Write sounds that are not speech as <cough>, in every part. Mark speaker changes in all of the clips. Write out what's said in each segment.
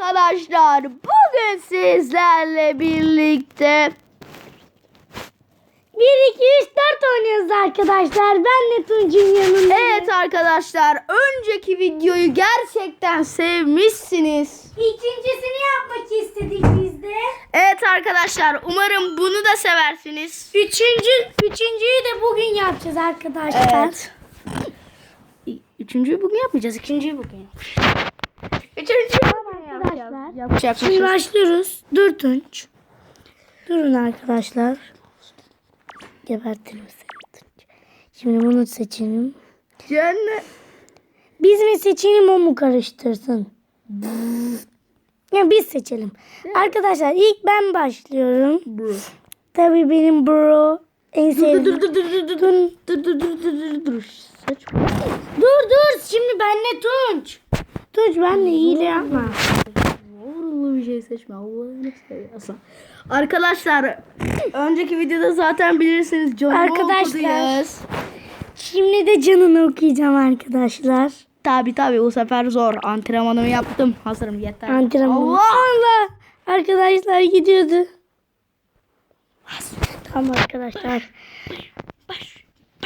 Speaker 1: arkadaşlar bugün sizlerle birlikte
Speaker 2: 1, 2, 3, 4 oynuyoruz arkadaşlar. Ben de Tunç'un yanındayım.
Speaker 1: Evet arkadaşlar önceki videoyu gerçekten sevmişsiniz.
Speaker 2: İkincisini yapmak istedik biz de.
Speaker 1: Evet arkadaşlar umarım bunu da seversiniz.
Speaker 2: Üçüncü, üçüncüyü de bugün yapacağız arkadaşlar.
Speaker 1: Evet. Üçüncüyü bugün yapmayacağız. ikinciyi bugün yapacağız.
Speaker 2: Arkadaşlar.
Speaker 1: Yapacak bir
Speaker 2: Şimdi
Speaker 1: şey.
Speaker 2: başlıyoruz. Dur Tunç. Durun arkadaşlar. Gebertirim seni Tunç. Şimdi bunu seçelim.
Speaker 1: Cennet.
Speaker 2: Biz mi seçelim o mu karıştırsın? Ya biz seçelim. Arkadaşlar ilk ben başlıyorum.
Speaker 1: Bro.
Speaker 2: Tabii benim bro en sevdiğim.
Speaker 1: Dur dur dur dur dur dur dur dur dur dur dur Saçma.
Speaker 2: Dur dur şimdi benle Tunç. Tunç benle hile yapma.
Speaker 1: Bir şey seçme Allah'ını seviyorsan. Arkadaşlar önceki videoda zaten bilirsiniz canımı
Speaker 2: Arkadaşlar.
Speaker 1: okuduyuz.
Speaker 2: Şimdi de canını okuyacağım arkadaşlar.
Speaker 1: Tabi tabi bu sefer zor. Antrenmanımı yaptım. Hazırım yeter.
Speaker 2: Antrenman.
Speaker 1: Allah.
Speaker 2: Allah. Arkadaşlar gidiyordu. Tamam arkadaşlar.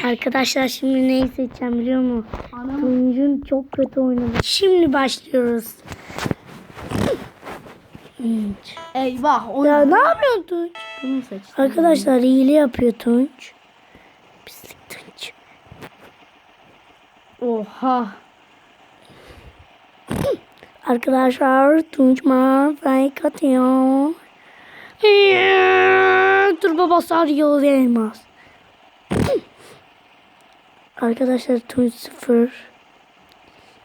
Speaker 2: Arkadaşlar şimdi neyi seçeceğim biliyor musun?
Speaker 1: Anam.
Speaker 2: Tunç'un çok kötü oynadı. Şimdi başlıyoruz. Tunç.
Speaker 1: Eyvah. O
Speaker 2: Ya ne yapıyorsun Tunç?
Speaker 1: Bunu seçtim.
Speaker 2: Arkadaşlar hile yapıyor Tunç. Pislik Tunç.
Speaker 1: Oha.
Speaker 2: Arkadaşlar Tunç bana fake atıyor. Eee, Turbo basar yol elmas. Arkadaşlar Tunç sıfır.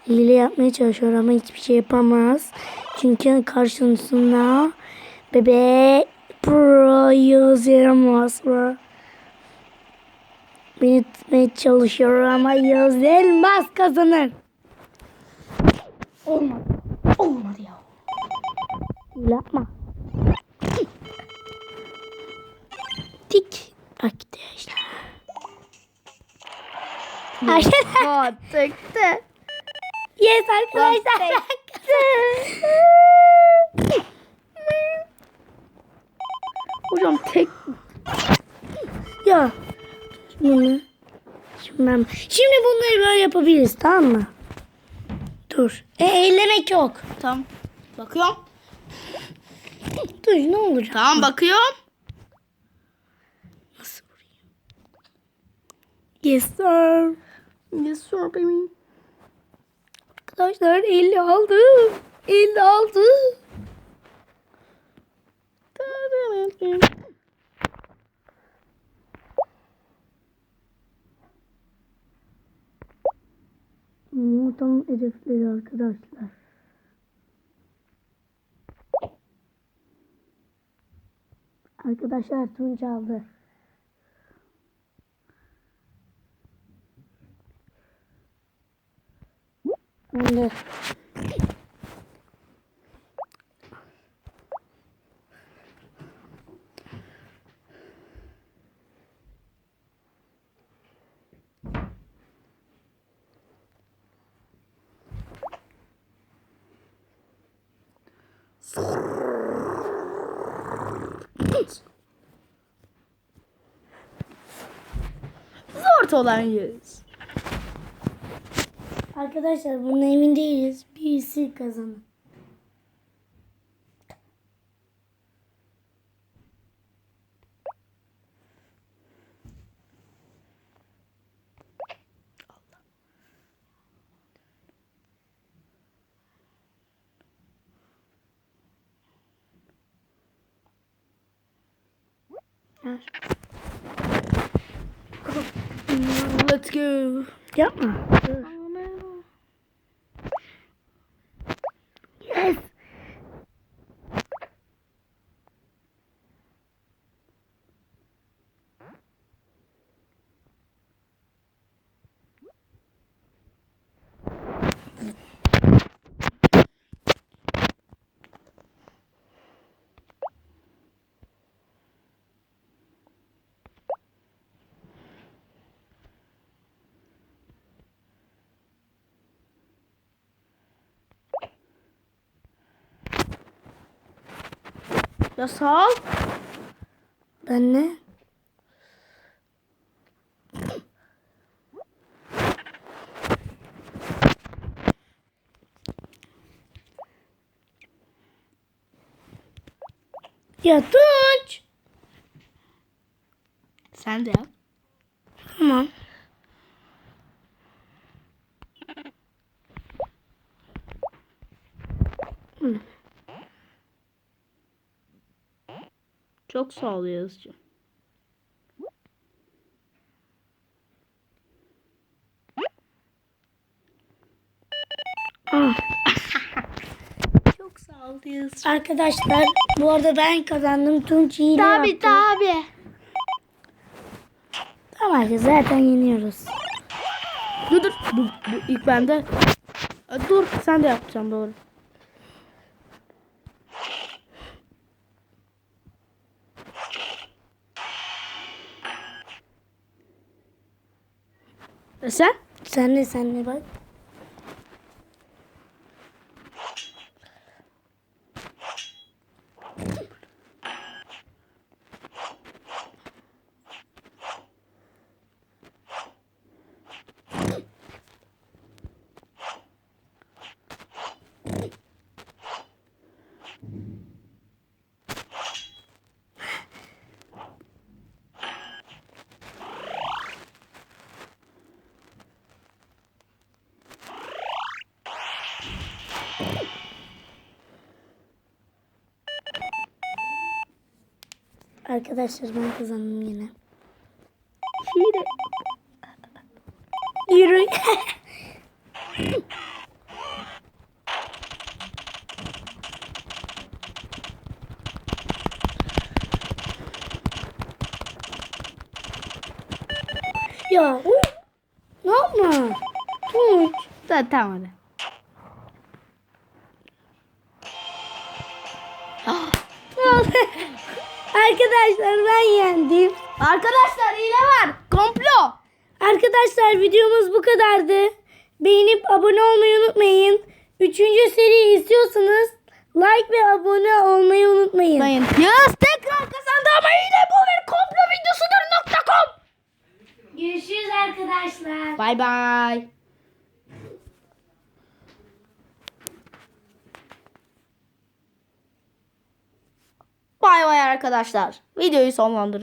Speaker 2: Hile yapmaya çalışıyor ama hiçbir şey yapamaz. Çünkü karşısında bebek pro elmas var. Beni tutmaya çalışıyor ama Yağız Elmas kazanır.
Speaker 1: Olmadı. Olmadı ya.
Speaker 2: Yapma. Tik. Arkadaşlar. Arkadaşlar.
Speaker 1: Tekte.
Speaker 2: Yes arkadaşlar.
Speaker 1: Hocam tek.
Speaker 2: ya. Bunu. Şimdi, ben- şimdi bunları böyle yapabiliriz tamam mı? Dur. E, ellemek yok.
Speaker 1: Tamam. Bakıyorum.
Speaker 2: Dur ne olacak?
Speaker 1: Tamam bakıyorum.
Speaker 2: Nasıl vurayım? Yes sir.
Speaker 1: Yes sir baby.
Speaker 2: Arkadaşlar 50 aldı. 50 aldı. Muhtem hedefleri arkadaşlar. Arkadaşlar Tunç aldı. Önde.
Speaker 1: Zor olan yüz.
Speaker 2: Arkadaşlar bunun emin değiliz. Birisi kazanır.
Speaker 1: Let's go.
Speaker 2: Yapma. Dur.
Speaker 1: Ya sağ ol.
Speaker 2: Ben ne? Ya Tunç.
Speaker 1: Sen de yap.
Speaker 2: Tamam.
Speaker 1: Çok sağ ol Yağız'cığım.
Speaker 2: Ah. <laughs>
Speaker 1: Çok sağ ol Yağız'cığım.
Speaker 2: Arkadaşlar bu arada ben kazandım. Tunç hile
Speaker 1: Tabi
Speaker 2: yaptı.
Speaker 1: tabi.
Speaker 2: Tamam arkadaşlar, zaten yeniyoruz.
Speaker 1: Dur dur. Bu, bu ilk bende. Dur sen de yapacaksın doğru. Sen?
Speaker 2: Sen ne sen ne bak. Arkadaşlar ben kazandım yine.
Speaker 1: Hile.
Speaker 2: Yürü. ya ne yapma? Tunç.
Speaker 1: Tamam tamam hadi.
Speaker 2: Arkadaşlar ben yendim.
Speaker 1: Arkadaşlar hile var. Komplo.
Speaker 2: Arkadaşlar videomuz bu kadardı. Beğenip abone olmayı unutmayın. Üçüncü seri istiyorsanız like ve abone olmayı unutmayın.
Speaker 1: Dayın. Yağız tekrar kazandı ama hile bu bir komplo videosudur nokta com.
Speaker 2: Görüşürüz arkadaşlar.
Speaker 1: Bay bay. Bay bay arkadaşlar. Videoyu sonlandır.